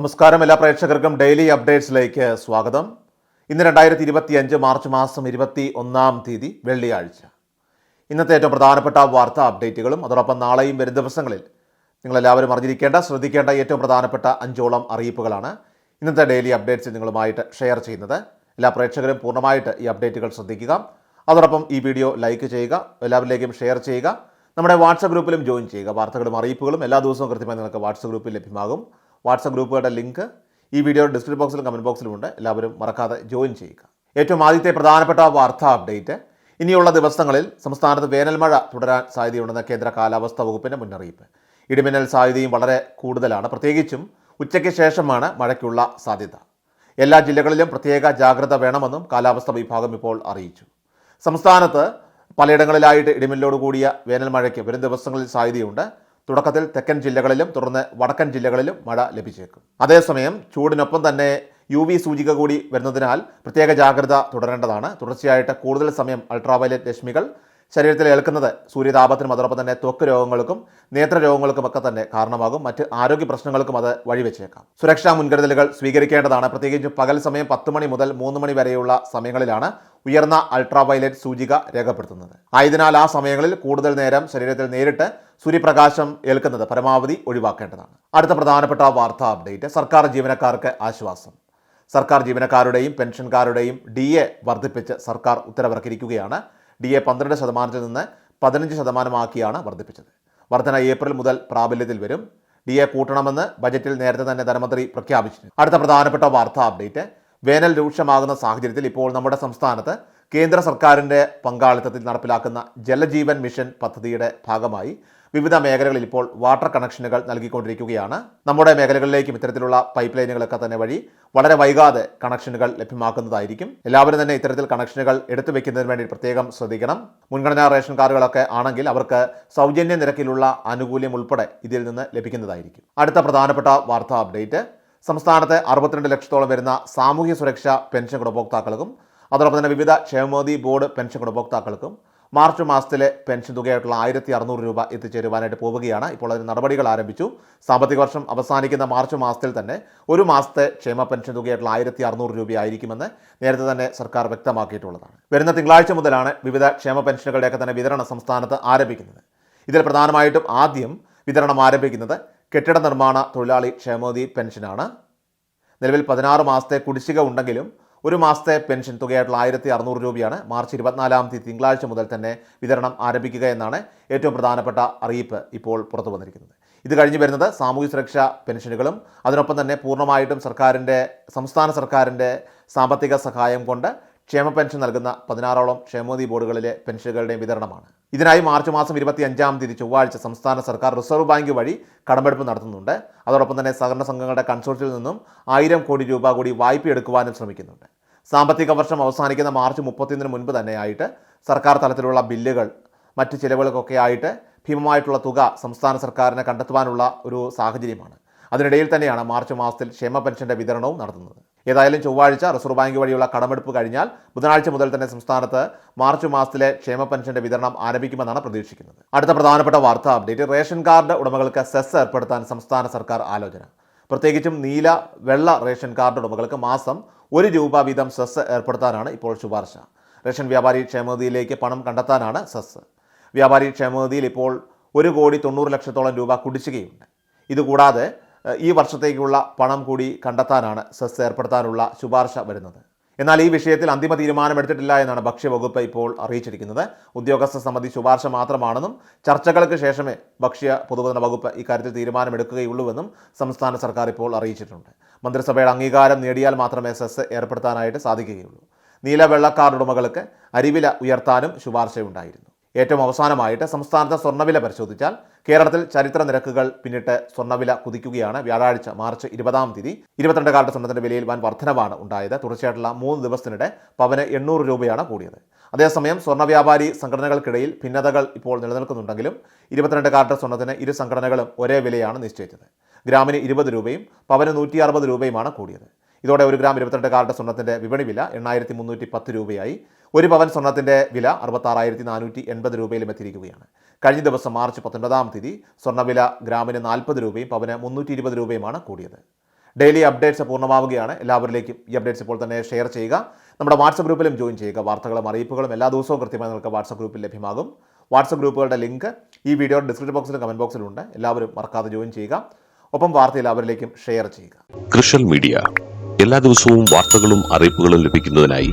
നമസ്കാരം എല്ലാ പ്രേക്ഷകർക്കും ഡെയിലി അപ്ഡേറ്റ്സിലേക്ക് സ്വാഗതം. ഇന്ന് രണ്ടായിരത്തി ഇരുപത്തി അഞ്ച് മാർച്ച് മാസം ഇരുപത്തി ഒന്നാം തീയതി വെള്ളിയാഴ്ച. ഇന്നത്തെ ഏറ്റവും പ്രധാനപ്പെട്ട വാർത്താ അപ്ഡേറ്റുകളും അതോടൊപ്പം നാളെയും വരും ദിവസങ്ങളിൽ നിങ്ങളെല്ലാവരും അറിഞ്ഞിരിക്കേണ്ട ശ്രദ്ധിക്കേണ്ട ഏറ്റവും പ്രധാനപ്പെട്ട അഞ്ചോളം അറിയിപ്പുകളാണ് ഇന്നത്തെ ഡെയിലി അപ്ഡേറ്റ്സ് നിങ്ങളുമായിട്ട് ഷെയർ ചെയ്യുന്നത്. എല്ലാ പ്രേക്ഷകരും പൂർണമായിട്ട് ഈ അപ്ഡേറ്റുകൾ ശ്രദ്ധിക്കുക. അതോടൊപ്പം ഈ വീഡിയോ ലൈക്ക് ചെയ്യുക എല്ലാവരിലേക്കും ഷെയർ ചെയ്യുക നമ്മുടെ വാട്സപ്പ് ഗ്രൂപ്പിലും ജോയിൻ ചെയ്യുക. വാർത്തകളും അറിയിപ്പുകളും എല്ലാ ദിവസവും കൃത്യമായി നിങ്ങൾക്ക് വാട്സപ്പ് ഗ്രൂപ്പിൽ ലഭ്യമാകും. വാട്സപ്പ് ഗ്രൂപ്പുകളുടെ ലിങ്ക് ഈ വീഡിയോ ഡിസ്ക്രിപ്ഷൻ ബോക്സിലും കമന്റ് ബോക്സിലും ഉണ്ട്. എല്ലാവരും മറക്കാതെ ജോയിൻ ചെയ്യുക. ഏറ്റവും ആദ്യത്തെ പ്രധാനപ്പെട്ട വാർത്താ അപ്ഡേറ്റ്. ഇനിയുള്ള ദിവസങ്ങളിൽ സംസ്ഥാനത്ത് വേനൽമഴ തുടരാൻ സാധ്യതയുണ്ടെന്ന കേന്ദ്ര കാലാവസ്ഥാ വകുപ്പിന്റെ മുന്നറിയിപ്പ്. ഇടിമിന്നൽ സാധ്യതയും വളരെ കൂടുതലാണ്. പ്രത്യേകിച്ചും ഉച്ചയ്ക്ക് ശേഷമാണ് മഴയ്ക്കുള്ള സാധ്യത. എല്ലാ ജില്ലകളിലും പ്രത്യേക ജാഗ്രത വേണമെന്നും കാലാവസ്ഥാ വിഭാഗം ഇപ്പോൾ അറിയിച്ചു. സംസ്ഥാനത്ത് പലയിടങ്ങളിലായിട്ട് ഇടിമിന്നലോട് കൂടിയ വേനൽ മഴയ്ക്ക് വരും ദിവസങ്ങളിൽ സാധ്യതയുണ്ട്. തുടക്കത്തിൽ തെക്കൻ ജില്ലകളിലും തുടർന്ന് വടക്കൻ ജില്ലകളിലും മഴ ലഭിച്ചേക്കും. അതേസമയം ചൂടിനൊപ്പം തന്നെ യു വി സൂചിക കൂടി വരുന്നതിനാൽ പ്രത്യേക ജാഗ്രത തുടരേണ്ടതാണ്. തുടർച്ചയായിട്ട് കൂടുതൽ സമയം അൾട്രാവയലറ്റ് രശ്മികൾ ശരീരത്തിൽ ഏൽക്കുന്നത് സൂര്യതാപത്തിനും അതോടൊപ്പം തന്നെ ത്വക്ക് രോഗങ്ങൾക്കും നേത്രരോഗങ്ങൾക്കും ഒക്കെ തന്നെ കാരണമാകും. മറ്റ് ആരോഗ്യ പ്രശ്നങ്ങൾക്കും അത് വഴിവെച്ചേക്കാം. സുരക്ഷാ മുൻകരുതലുകൾ സ്വീകരിക്കേണ്ടതാണ്. പ്രത്യേകിച്ച് പകൽ സമയം പത്ത് മണി മുതൽ മൂന്ന് മണി വരെയുള്ള സമയങ്ങളിലാണ് ഉയർന്ന അൾട്രാ വയലറ്റ് സൂചിക രേഖപ്പെടുത്തുന്നത്. ആയതിനാൽ ആ സമയങ്ങളിൽ കൂടുതൽ നേരം ശരീരത്തിൽ നേരിട്ട് സൂര്യപ്രകാശം ഏൽക്കുന്നത് പരമാവധി ഒഴിവാക്കേണ്ടതാണ്. അടുത്ത പ്രധാനപ്പെട്ട വാർത്താ അപ്ഡേറ്റ്. സർക്കാർ ജീവനക്കാർക്ക് ആശ്വാസം. സർക്കാർ ജീവനക്കാരുടെയും പെൻഷൻകാരുടെയും ഡി എ വർദ്ധിപ്പിച്ച് സർക്കാർ ഉത്തരവിറക്കിയിരിക്കുകയാണ്. ഡി എ പന്ത്രണ്ട് ശതമാനത്തിൽ നിന്ന് പതിനഞ്ച് ശതമാനമാക്കിയാണ് വർദ്ധിപ്പിച്ചത്. വർധന ഏപ്രിൽ മുതൽ പ്രാബല്യത്തിൽ വരും. ഡി എ കൂട്ടണമെന്ന് ബജറ്റിൽ നേരത്തെ തന്നെ ധനമന്ത്രി പ്രഖ്യാപിച്ചിരുന്നു. അടുത്ത പ്രധാനപ്പെട്ട വാർത്താ അപ്ഡേറ്റ്. വേനൽ രൂക്ഷമാകുന്ന സാഹചര്യത്തിൽ ഇപ്പോൾ നമ്മുടെ സംസ്ഥാനത്ത് കേന്ദ്ര സർക്കാരിന്റെ പങ്കാളിത്തത്തിൽ നടപ്പിലാക്കുന്ന ജലജീവൻ മിഷൻ പദ്ധതിയുടെ ഭാഗമായി വിവിധ മേഖലകളിൽ ഇപ്പോൾ വാട്ടർ കണക്ഷനുകൾ നൽകിക്കൊണ്ടിരിക്കുകയാണ്. നമ്മുടെ മേഖലകളിലേക്കും ഇത്തരത്തിലുള്ള പൈപ്പ് ലൈനുകളൊക്കെ തന്നെ വഴി വളരെ വൈകാതെ കണക്ഷനുകൾ ലഭ്യമാക്കുന്നതായിരിക്കും. എല്ലാവരും തന്നെ ഇത്തരത്തിൽ കണക്ഷനുകൾ എടുത്തു വെക്കുന്നതിന് വേണ്ടി പ്രത്യേകം ശ്രദ്ധിക്കണം. മുൻഗണനാ റേഷൻ കാർഡുകളൊക്കെ ആണെങ്കിൽ അവർക്ക് സൗജന്യ നിരക്കിലുള്ള ആനുകൂല്യം ഉൾപ്പെടെ ഇതിൽ നിന്ന് ലഭിക്കുന്നതായിരിക്കും. അടുത്ത പ്രധാനപ്പെട്ട വാർത്താ അപ്ഡേറ്റ് സംസ്ഥാനത്തെ അറുപത്തിരണ്ട് ലക്ഷത്തോളം വരുന്ന സാമൂഹ്യ സുരക്ഷാ പെൻഷൻ ഗുണഭോക്താക്കൾക്കും അതോടൊപ്പം തന്നെ വിവിധ ക്ഷേമോദി ബോർഡ് പെൻഷൻ ഗുണഭോക്താക്കൾക്കും മാർച്ച് മാസത്തിലെ പെൻഷൻ തുകയായിട്ടുള്ള ആയിരത്തി അറുന്നൂറ് രൂപ എത്തിച്ചേരുവാനായിട്ട് പോവുകയാണ്. ഇപ്പോൾ അതിന് നടപടികൾ ആരംഭിച്ചു. സാമ്പത്തിക വർഷം അവസാനിക്കുന്ന മാർച്ച് മാസത്തിൽ തന്നെ ഒരു മാസത്തെ ക്ഷേമ പെൻഷൻ തുകയായിട്ടുള്ള ആയിരത്തി അറുന്നൂറ് രൂപയായിരിക്കുമെന്ന് നേരത്തെ തന്നെ സർക്കാർ വ്യക്തമാക്കിയിട്ടുള്ളതാണ്. വരുന്ന തിങ്കളാഴ്ച മുതലാണ് വിവിധ ക്ഷേമ പെൻഷനുകളുടെയൊക്കെ തന്നെ വിതരണം സംസ്ഥാനത്ത് ആരംഭിക്കുന്നത്. ഇതിൽ പ്രധാനമായിട്ടും ആദ്യം വിതരണം ആരംഭിക്കുന്നത് കെട്ടിട നിർമ്മാണ തൊഴിലാളി ക്ഷേമോദി പെൻഷനാണ്. നിലവിൽ പതിനാറ് മാസത്തെ കുടിശ്ശിക ഉണ്ടെങ്കിലും ഒരു മാസത്തെ പെൻഷൻ തുകയായിട്ടുള്ള ആയിരത്തി അറുന്നൂറ് രൂപയാണ് മാർച്ച് ഇരുപത്തിനാലാം തീയതി തിങ്കളാഴ്ച മുതൽ തന്നെ വിതരണം ആരംഭിക്കുക എന്നാണ് ഏറ്റവും പ്രധാനപ്പെട്ട അറിയിപ്പ് ഇപ്പോൾ പുറത്തു വന്നിരിക്കുന്നത്. ഇത് കഴിഞ്ഞ് വരുന്നത് സാമൂഹ്യ സുരക്ഷാ പെൻഷനുകളും അതിനൊപ്പം തന്നെ പൂർണമായിട്ടും സർക്കാരിന്റെ സംസ്ഥാന സർക്കാരിന്റെ സാമ്പത്തിക സഹായം കൊണ്ട് ക്ഷേമ പെൻഷൻ നൽകുന്ന പതിനാറോളം ക്ഷേമോദി ബോർഡുകളിലെ പെൻഷനുകളുടെയും വിതരണമാണ്. ഇതിനായി മാർച്ച് മാസം ഇരുപത്തി അഞ്ചാം തീയതി ചൊവ്വാഴ്ച സംസ്ഥാന സർക്കാർ റിസർവ് ബാങ്ക് വഴി കടമെടുപ്പ് നടത്തുന്നുണ്ട്. അതോടൊപ്പം തന്നെ സഹകരണ സംഘങ്ങളുടെ കൺസോർഷ്യത്തിൽ നിന്നും ആയിരം കോടി രൂപ കൂടി വായ്പ എടുക്കുവാനും ശ്രമിക്കുന്നുണ്ട്. സാമ്പത്തിക വർഷം അവസാനിക്കുന്ന മാർച്ച് മുപ്പത്തിയൊന്നിന് മുൻപ് തന്നെയായിട്ട് സർക്കാർ തലത്തിലുള്ള ബില്ലുകൾ മറ്റ് ചിലവുകൾക്കൊക്കെ ആയിട്ട് ഭീമമായിട്ടുള്ള തുക സംസ്ഥാന സർക്കാരിനെ കണ്ടെത്തുവാനുള്ള ഒരു സാഹചര്യമാണ്. അതിനിടയിൽ തന്നെയാണ് മാർച്ച് മാസത്തിൽ ക്ഷേമ പെൻഷന്റെ വിതരണവും നടത്തുന്നത്. ഏതായാലും ചൊവ്വാഴ്ച റിസർവ് ബാങ്ക് വഴിയുള്ള കടമെടുപ്പ് കഴിഞ്ഞാൽ ബുധനാഴ്ച മുതൽ തന്നെ സംസ്ഥാനത്ത് മാർച്ച് മാസത്തിലെ ക്ഷേമ പെൻഷന്റെ വിതരണം ആരംഭിക്കുമെന്നാണ് പ്രതീക്ഷിക്കുന്നത്. അടുത്ത പ്രധാനപ്പെട്ട വാർത്താ അപ്ഡേറ്റ് റേഷൻ കാർഡ് ഉടമകൾക്ക് സെസ് ഏർപ്പെടുത്താൻ സംസ്ഥാന സർക്കാർ ആലോചന. പ്രത്യേകിച്ചും നീല വെള്ള റേഷൻ കാർഡ് ഉടമകൾക്ക് മാസം ഒരു രൂപ വീതം സെസ് ഏർപ്പെടുത്താനാണ് ഇപ്പോൾ ശുപാർശ. റേഷൻ വ്യാപാരി ക്ഷേമനിധിയിലേക്ക് പണം കണ്ടെത്താനാണ് സെസ്. വ്യാപാരി ക്ഷേമനിധിയിൽ ഇപ്പോൾ ഒരു കോടി തൊണ്ണൂറ് ലക്ഷത്തോളം രൂപ കുടിശ്ശികയുണ്ട്. ഇതുകൂടാതെ ഈ വർഷത്തേക്കുള്ള പണം കൂടി കണ്ടെത്താനാണ് സെസ് ഏർപ്പെടുത്താനുള്ള ശുപാർശ വരുന്നത്. എന്നാൽ ഈ വിഷയത്തിൽ അന്തിമ തീരുമാനമെടുത്തിട്ടില്ല എന്നാണ് ഭക്ഷ്യവകുപ്പ് ഇപ്പോൾ അറിയിച്ചിരിക്കുന്നത്. ഉദ്യോഗസ്ഥ സമിതി ശുപാർശ മാത്രമാണെന്നും ചർച്ചകൾക്ക് ശേഷമേ ഭക്ഷ്യ പൊതുവിതരണ വകുപ്പ് ഇക്കാര്യത്തിൽ തീരുമാനമെടുക്കുകയുള്ളൂവെന്നും സംസ്ഥാന സർക്കാർ ഇപ്പോൾ അറിയിച്ചിട്ടുണ്ട്. മന്ത്രിസഭയുടെ അംഗീകാരം നേടിയാൽ മാത്രമേ സെസ് ഏർപ്പെടുത്താനായിട്ട് സാധിക്കുകയുള്ളൂ. നീല വെള്ളക്കാർഡ് ഉടമകൾക്ക് അരിവില ഉയർത്താനും ശുപാർശയുണ്ടായിരുന്നു. ഏറ്റവും അവസാനമായിട്ട് സംസ്ഥാനത്തെ സ്വർണവില പരിശോധിച്ചാൽ കേരളത്തിൽ ചരിത്ര നിരക്കുകൾ പിന്നിട്ട് സ്വർണവില കുതിക്കുകയാണ്. വ്യാഴാഴ്ച മാർച്ച് ഇരുപതാം തീയതി ഇരുപത്തിരണ്ട് കാലത്ത് സ്വർണത്തിന്റെ വിലയിൽ വൻ വർധനവാണ് ഉണ്ടായത്. തുടർച്ചയായിട്ടുള്ള മൂന്ന് ദിവസത്തിനിടെ പവന് എണ്ണൂറ് രൂപയാണ് കൂടിയത്. അതേസമയം സ്വർണ വ്യാപാരി സംഘടനകൾക്കിടയിൽ ഭിന്നതകൾ ഇപ്പോൾ നിലനിൽക്കുന്നുണ്ടെങ്കിലും ഇരുപത്തിരണ്ട് കാലത്തെ സ്വർണത്തിന് ഇരു സംഘടനകളും ഒരേ വിലയാണ് നിശ്ചയിച്ചത്. ഗ്രാമിന് ഇരുപത് രൂപയും പവന് നൂറ്റി അറുപത് രൂപയുമാണ് കൂടിയത്. ഇതോടെ ഒരു ഗ്രാം ഇരുപത്തിരണ്ട് കാരറ്റ് സ്വർണത്തിന്റെ വിപണി വില എണ്ണായിരത്തി മുന്നൂറ്റി പത്ത് രൂപയായി. ഒരു പവൻ സ്വർണത്തിന്റെ വില അറുപത്താറായിരത്തി നാനൂറ്റി എൺപത് രൂപയിലും എത്തിയിരിക്കുകയാണ്. കഴിഞ്ഞ ദിവസം മാർച്ച് പത്തൊൻപതാം തീയതി സ്വർണവില ഗ്രാമിന് നാൽപ്പത് രൂപയും പവന് മുന്നൂറ്റി ഇരുപത് രൂപയുമാണ് കൂടിയത്. ഡെയിലി അപ്ഡേറ്റ്സ് പൂർണമാവുകയാണ്. എല്ലാവരിലേക്കും ഈ അപ്ഡേറ്റ്സ് ഇപ്പോൾ തന്നെ ഷെയർ ചെയ്യുക. നമ്മുടെ വാട്സപ്പ് ഗ്രൂപ്പിലും ജോയിൻ ചെയ്യുക. വാർത്തകളും അറിയിപ്പുകളും എല്ലാ ദിവസവും കൃത്യമായി നിങ്ങൾക്ക് വാട്സപ്പ് ഗ്രൂപ്പിൽ ലഭ്യമാകും. വാട്സപ്പ് ഗ്രൂപ്പുകളുടെ ലിങ്ക് ഈ വീഡിയോയുടെ ഡിസ്ക്രിപ്ഷൻ ബോക്സിലും കമന്റ് ബോക്സിലുണ്ട് എല്ലാവരും മറക്കാതെ ജോയിൻ ചെയ്യുക. ഒപ്പം വാർത്ത എല്ലാവരിലേക്കും ഷെയർ ചെയ്യുക. കൃഷൽ മീഡിയ. എല്ലാ ദിവസവും വാർത്തകളും അറിയിപ്പുകളും ലഭിക്കുന്നതിനായി